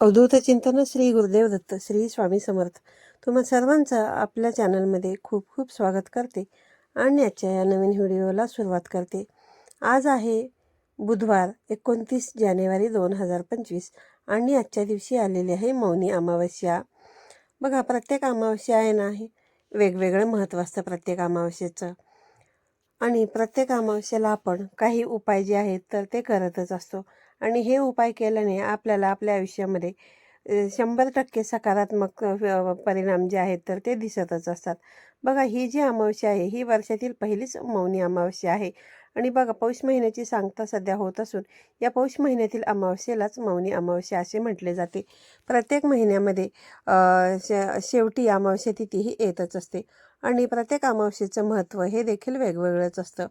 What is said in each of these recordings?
अवधूत चिंतन श्री गुरुदेव दत्त श्री स्वामी समर्थ. तुम्हा सर्वांचं आपल्या चॅनलमध्ये खूप खूप स्वागत करते आणि आजच्या या नवीन व्हिडिओला सुरुवात करते. आज आहे बुधवार एकोणतीस जानेवारी दोन हजार पंचवीस आणि आजच्या दिवशी आलेली आहे मौनी अमावस्या. बघा प्रत्येक अमावस्या आहे ना हे वेगवेगळं महत्त्व असतं प्रत्येक अमावस्येचं. आणि प्रत्येक अमावस्येला आपण काही उपाय जे आहेत तर ते करतच असतो. आणि हे उपाय केल्याने आपल्याला आपल्या आयुष्यामध्ये शंभर टक्के सकारात्मक परिणाम जे आहेत तर ते दिसतच असतात. बघा ही जी अमावस्या आहे ही वर्षातील पहिलीच मौनी अमावस्या आहे. आणि बघा पौष महिन्याची सांगता सध्या होत असून या पौष महिन्यातील अमावस्येलाच मौनी अमावस्या असे म्हटले जाते. प्रत्येक महिन्यामध्ये शे शेवटी अमावस्या तिथी ही येतच असते. आणि प्रत्येक अमावस्येचं महत्त्व हे देखील वेगवेगळंच असतं.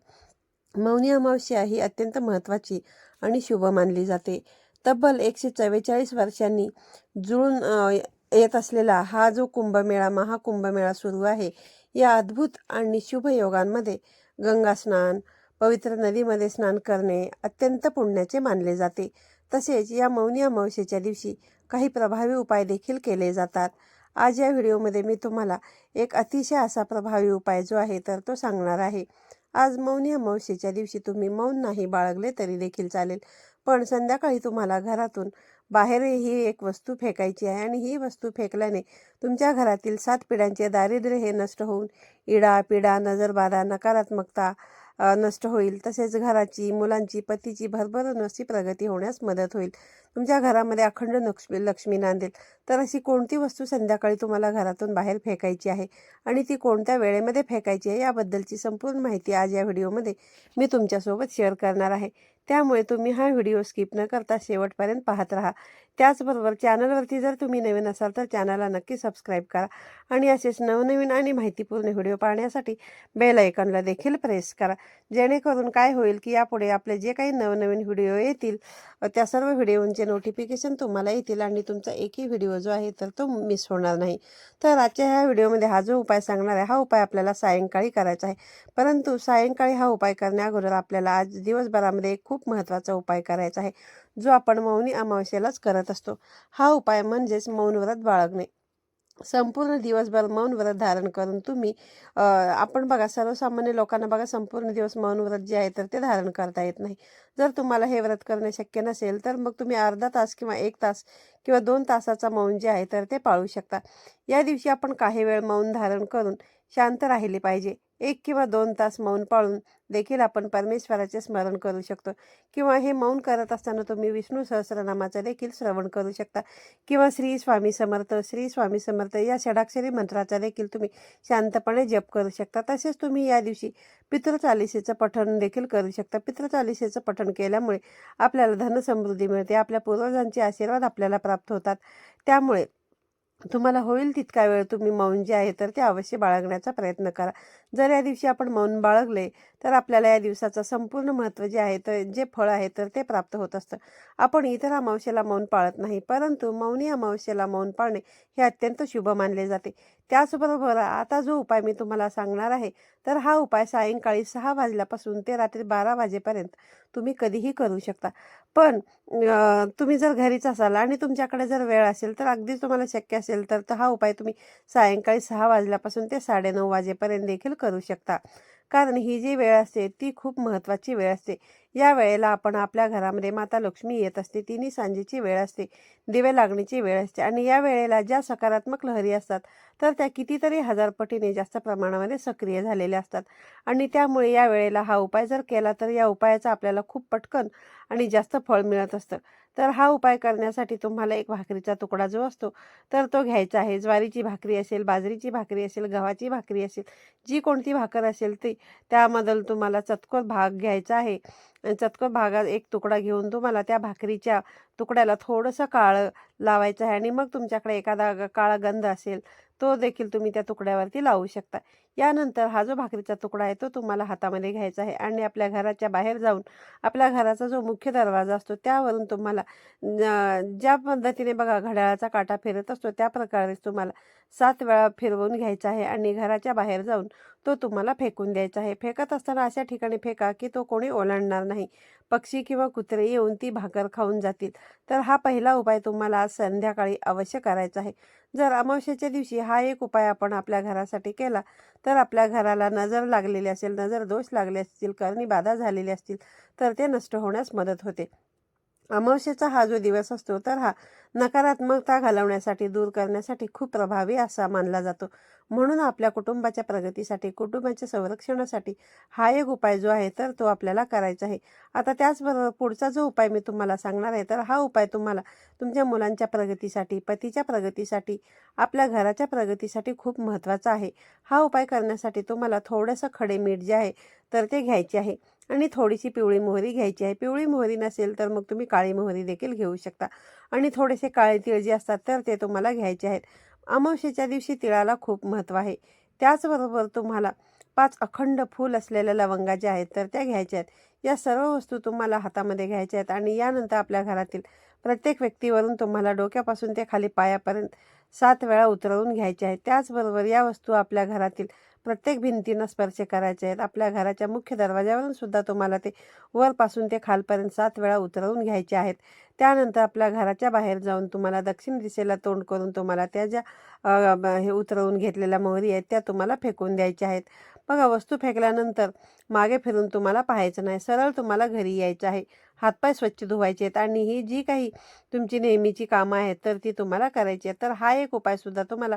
मौनी अमावस्या ही अत्यंत महत्त्वाची आणि शुभ मानली जाते. तब्बल एकशे चव्वेचाळीस वर्षांनी जुळून येत असलेला हा जो कुंभमेळा महाकुंभमेळा सुरू आहे या अद्भुत आणि शुभ योगांमध्ये गंगा स्नान पवित्र नदीमध्ये स्नान करणे अत्यंत पुण्याचे मानले जाते. तसेच या मौनी अमावस्येच्या दिवशी काही प्रभावी उपाय देखील केले जातात. आज या व्हिडिओमध्ये मी तुम्हाला एक अतिशय असा प्रभावी उपाय जो आहे तर तो सांगणार आहे. आज मौनी अमावस्येच्या दिवशी तुम्ही मौन नाही बाळगले तरी देखील चालेल. पण संध्याकाळी तुम्हाला घरातून बाहेर ही एक वस्तू फेकायची आहे आणि ही वस्तू फेकल्याने तुमच्या घरातील सात पिढ्यांचे दारिद्र्य हे नष्ट होऊन इडा पिडा नजरबाधा नकारात्मकता नष्ट होईल. तसेच घराची मुलांची पतीची भरभरून अशी प्रगती होण्यास मदत होईल. तुमच्या घरामध्ये अखंड लक्ष्मी लक्ष्मी नांदेल. तर अशी कोणती वस्तू संध्याकाळी तुम्हाला घरातून बाहेर फेकायची आहे? आणि ती कोणत्या वेळेमध्ये फेकायची आहे? याबद्दलची संपूर्ण माहिती आज या व्हिडिओमध्ये मी तुमच्यासोबत शेअर करणार आहे. त्यामुळे तुम्ही हा व्हिडिओ स्किप न करता शेवटपर्यंत पाहत राहा. त्याचबरोबर चॅनलवरती जर तुम्ही नवीन असाल तर चॅनलला नक्की सबस्क्राईब करा आणि असेच नवनवीन आणि माहितीपूर्ण व्हिडिओ पाहण्यासाठी बेल आयकॉनला देखील प्रेस करा. जेणेकरून काय होईल की यापुढे आपले जे काही नवनवीन व्हिडिओ येतील त्या सर्व व्हिडिओंचे नोटिफिकेशन तुम्हाला येतील आणि तुमचा एकही व्हिडिओ जो आहे तर तो मिस होणार नाही. तर आजच्या ह्या व्हिडिओमध्ये हा जो उपाय सांगणार आहे हा उपाय आपल्याला सायंकाळी करायचा आहे. परंतु सायंकाळी हा उपाय करण्या अगोदर आपल्याला आज दिवसभरामध्ये खूप खूप महत्त्वाचा उपाय करायचा आहे जो आपण मौनी अमावस्येलाच करत असतो. हा उपाय म्हणजेच मौनव्रत बाळगणे. संपूर्ण दिवसभर मौन व्रत धारण करून तुम्ही आपण बघा सर्वसामान्य लोकांना बघा संपूर्ण दिवस मौन व्रत जे आहे तर ते धारण करता येत नाही. जर तुम्हाला हे व्रत करणे शक्य नसेल तर मग तुम्ही अर्धा तास किंवा एक तास किंवा दोन तासाचा मौन जे आहे तर ते पाळू शकता. या दिवशी आपण काही वेळ मौन धारण करून शांत राहिले पाहिजे. एक किंवा दोन तास मौन पाळून देखील आपण परमेश्वराचे स्मरण करू शकतो. किंवा हे मौन करत असताना तुम्ही विष्णू सहस्रनामाचं देखील श्रवण करू शकता. किंवा श्री स्वामी समर्थ श्री स्वामी समर्थ या षडाक्षरी मंत्राचा देखील तुम्ही शांतपणे जप करू शकता. तसेच तुम्ही या दिवशी पितृचालिसेचं पठण देखील करू शकता. पितृचालिसेचं पठण केल्यामुळे आपल्याला धनसमृद्धी मिळते. आपल्या पूर्वजांचे आशीर्वाद आपल्याला प्राप्त होतात. त्यामुळे तुम्हाला होईल तितका वेळ तुम्ही मौन जे आहे तर ते अवश्य बाळगण्याचा प्रयत्न करा. जर या दिवशी आपण मौन बाळगले तर आपल्याला या दिवसाचं संपूर्ण महत्त्व जे आहे तर जे फळ आहे तर ते प्राप्त होत असतं. आपण इतर अमावस्येला मौन पाळत नाही परंतु मौनी अमावस्येला मौन पाळणे हे अत्यंत शुभ मानले जाते. त्याचबरोबर आता जो उपाय मी तुम्हाला सांगणार आहे तर हा उपाय सायंकाळी सहा वाजल्यापासून ते रात्री बारा वाजेपर्यंत तुम्ही कधीही करू शकता. पण तुम्ही जर घरीच असाल आणि तुमच्याकडे जर वेळ असेल तर अगदी तुम्हाला शक्य असेल तर तर हा उपाय तुम्ही सायंकाळी सहा वाजल्यापासून ते साडेनऊ वाजेपर्यंत देखील करू शकता. कारण ही जी वेळ असते ती खूप महत्त्वाची वेळ असते. या वेळेला आपण आपल्या घरामध्ये माता लक्ष्मी येत असते तिन्ही सांजेची वेळ असते दिवे लागण्याची वेळ असते आणि या वेळेला ज्या सकारात्मक लहरी असतात तर त्या कितीतरी हजार पटीने जास्त प्रमाणामध्ये सक्रिय झालेल्या असतात. आणि त्यामुळे या वेळेला हा उपाय जर केला तर या उपायाचा आपल्याला खूप पटकन आणि जास्त फळ मिळत असतं. तर हा उपाय करण्यासाठी तुम्हाला एक भाकरीचा तुकडा जो असतो तर तो घ्यायचा आहे. ज्वारीची भाकरी असेल बाजरीची भाकरी असेल गव्हाची भाकरी असेल जी कोणती भाकर असेल ती त्यामधल तुम्हाला चतकोर भाग घ्यायचा आहे. आणि चतकोर भागात एक तुकडा घेऊन तुम्हाला त्या भाकरीच्या तुकड्याला थोडंसं काळं लावायचं आहे. आणि मग तुमच्याकडे एखादा काळा गंध असेल तो देखील तुम्ही त्या तुकड्यावरती लावू शकता. यानंतर हा जो भाकरीचा तुकडा आहे तो तुम्हाला हातामध्ये घ्यायचा आहे आणि आपल्या घराच्या बाहेर जाऊन आपल्या घराचा जो मुख्य दरवाजा असतो त्यावरून तुम्हाला ज्या पद्धतीने बघा घड्याळाचा काटा फिरत असतो त्या प्रकारेच तुम्हाला सात वेळा फिरवून घ्यायचा आहे आणि घराच्या बाहेर जाऊन तो तुम्हाला फेकून द्यायचा आहे. फेकत असताना अशा ठिकाणी फेका की तो कोणी ओलांडणार नाही. पक्षी किंवा कुत्रे येऊन ती भाकर खाऊन जातील. तर हा पहिला उपाय तुम्हाला आज संध्याकाळी अवश्य करायचा आहे. जर अमावस्याच्या दिवशी हा एक उपाय आपण आपल्या घरासाठी केला. तर आपल्या घराला नजर लागलेली असेल नजर दोष लागले असतील करणी बाधा झालेली असतील तर ते नष्ट होण्यास मदत होते. अमावस्येचा हा जो दिवस असतो तर हा नकारात्मकता घालवण्यासाठी दूर करण्यासाठी खूप प्रभावी असा मानला जातो. म्हणून आपल्या कुटुंबाच्या प्रगतीसाठी कुटुंबाच्या संरक्षणासाठी हा एक उपाय जो आहे तर तो आपल्याला करायचा आहे. आता त्याचबरोबर पुढचा जो उपाय मी तुम्हाला सांगणार आहे तर हा उपाय तुम्हाला तुमच्या मुलांच्या प्रगतीसाठी पतीच्या प्रगतीसाठी आपल्या घराच्या प्रगतीसाठी खूप महत्त्वाचा आहे. हा उपाय करण्यासाठी तुम्हाला थोडंसं खडे मीठ जे आहे तर ते घ्यायचे आहे. आणि थोडीशी पिवळी मोहरी घ्यायची आहे. पिवळी मोहरी नसेल तर मग तुम्ही काळी मोहरी देखील घेऊ शकता. आणि थोडेसे काळे तीळ जे असतात तर ते तुम्हाला घ्यायचे आहेत. अमावशेच्या दिवशी तिळाला खूप महत्त्व आहे. त्याचबरोबर तुम्हाला पाच अखंड फूल असलेल्या लवंगा ज्या आहेत तर त्या घ्यायच्या आहेत. या सर्व वस्तू तुम्हाला हातामध्ये घ्यायच्या आहेत आणि यानंतर आपल्या घरातील प्रत्येक व्यक्तीवरून तुम्हाला डोक्यापासून ते खाली पायापर्यंत सात वेळा उतरवून घ्यायच्या आहेत. त्याचबरोबर या वस्तू आपल्या घरातील प्रत्येक भिंतींना स्पर्श करायचे आहेत. आपल्या घराच्या मुख्य दरवाज्यावरून सुद्धा तुम्हाला ते वरपासून ते खालपर्यंत सात वेळा उतरवून घ्यायचे आहेत. त्यानंतर आपल्या घराच्या बाहेर जाऊन तुम्हाला दक्षिण दिशेला तोंड करून तुम्हाला त्या ज्या हे उतरवून घेतलेल्या मोहरी आहेत त्या तुम्हाला फेकून द्यायच्या आहेत. बघा वस्तू फेकल्यानंतर मागे फिरून तुम्हाला पाहायचं नाही. सरळ तुम्हाला घरी यायचं आहे. हातपाय स्वच्छ धुवायचे आहेत आणि ही जी काही तुमची नेहमीची कामं आहेत तर ती तुम्हाला करायची आहेत. तर हा एक उपायसुद्धा तुम्हाला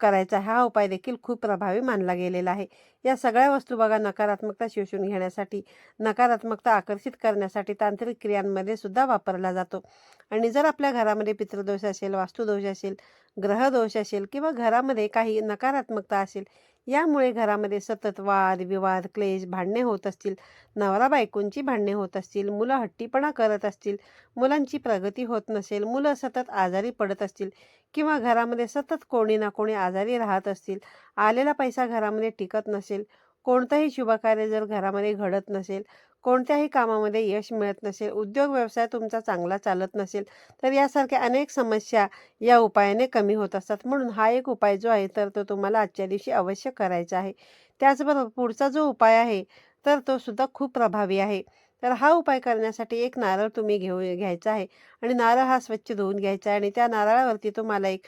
करायचा आहे. हा उपाय देखील खूप प्रभावी मानला गेलेला आहे. या सगळ्या वस्तू बघा नकारात्मकता शोषून घेण्यासाठी नकारात्मकता आकर्षित करण्यासाठी तांत्रिक क्रियांमध्ये सुद्धा वापरला जातो. आणि जर आपल्या घरामध्ये पितृदोष असेल वास्तुदोष असेल ग्रहदोष असेल किंवा घरामध्ये काही नकारात्मकता असेल यामुळे घरामध्ये सतत वाद विवाद क्लेश भांडणे होत असतील. नवरा बायकोंची भांडणे होत असतील. मुलं हट्टीपणा करत असतील. मुलांची प्रगती होत नसेल. मुलं सतत आजारी पडत असतील. किंवा घरामध्ये सतत कोणी ना कोणी आजारी राहत असतील. आलेला पैसा घरामध्ये टिकत नसेल. कोणतंही शुभकार्य जर घरामध्ये घडत नसेल कोणत्याही कामामध्ये यश मिळत नसेल उद्योग व्यवसाय तुमचा चांगला चालत नसेल तर यासारख्या अनेक समस्या या उपायाने कमी होत असतात. म्हणून हा एक उपाय जो आहे तर तो तुम्हाला आजच्या दिवशी अवश्य करायचा आहे. त्याचबरोबर पुढचा जो उपाय आहे तर तो सुद्धा खूप प्रभावी आहे. तर हा उपाय करण्यासाठी एक नारळ तुम्ही घेऊ घ्यायचा आहे आणि नारळ हा स्वच्छ धुवून घ्यायचा आहे आणि त्या नारळावरती तुम्हाला एक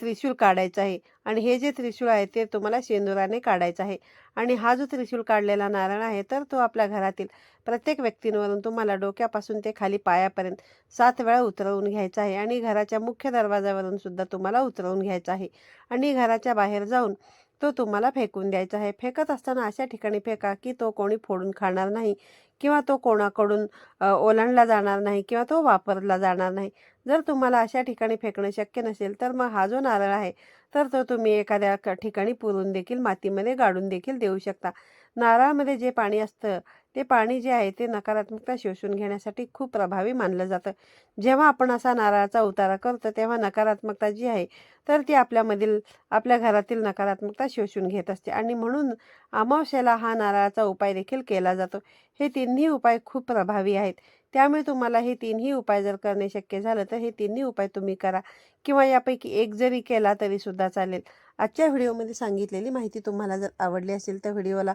त्रिशूळ काढायचं आहे आणि हे जे त्रिशूळ आहे ते तुम्हाला शेंदुराने काढायचं आहे आणि हा जो त्रिशूळ काढलेला नारळ आहे तर तो आपल्या घरातील प्रत्येक व्यक्तींवरून तुम्हाला डोक्यापासून ते खाली पायापर्यंत सात वेळा उतरवून घ्यायचा आहे आणि घराच्या मुख्य दरवाजावरून सुद्धा तुम्हाला उतरवून घ्यायचा आहे आणि घराच्या बाहेर जाऊन तो तुम्हाला फेकून द्यायचा आहे. फेकत असताना अशा ठिकाणी फेका की तो कोणी फोडून खाणार नाही किंवा तो कोणाकडून ओलांडला जाणार नाही किंवा तो वापरला जाणार नाही. जर तुम्हाला अशा ठिकाणी फेकणं शक्य नसेल तर मग हा जो नारळ आहे तर तो तुम्ही एखाद्या ठिकाणी पुरून देखील मातीमध्ये गाडून देखील देऊ शकता. नारळामध्ये जे पाणी असतं ते पाणी जे आहे ते नकारात्मकता शोषून घेण्यासाठी खूप प्रभावी मानलं जातं. जेव्हा आपण असा नारळाचा उतारा करतो तेव्हा नकारात्मकता जी आहे तर ती आपल्यामधील आपल्या घरातील नकारात्मकता शोषून घेत असते. आणि म्हणून अमावस्येला हा नारळाचा उपाय देखील केला जातो. हे तिन्ही उपाय खूप प्रभावी आहेत. त्यामुळे तुम्हाला हे तीनही उपाय जर करणे शक्य झालं तर हे तिन्ही उपाय तुम्ही करा. किंवा यापैकी एक जरी केला तरीसुद्धा चालेल. आजच्या व्हिडिओमध्ये सांगितलेली माहिती तुम्हाला जर आवडली असेल तर व्हिडिओला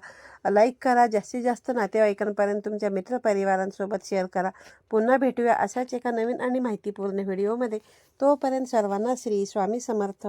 लाईक करा. जास्तीत जास्त नातेवाईकांपर्यंत तुमच्या मित्रपरिवारांसोबत शेअर करा. पुन्हा भेटूया अशाच एका नवीन आणि माहितीपूर्ण व्हिडिओमध्ये. तोपर्यंत सर्वांना श्री स्वामी समर्थ.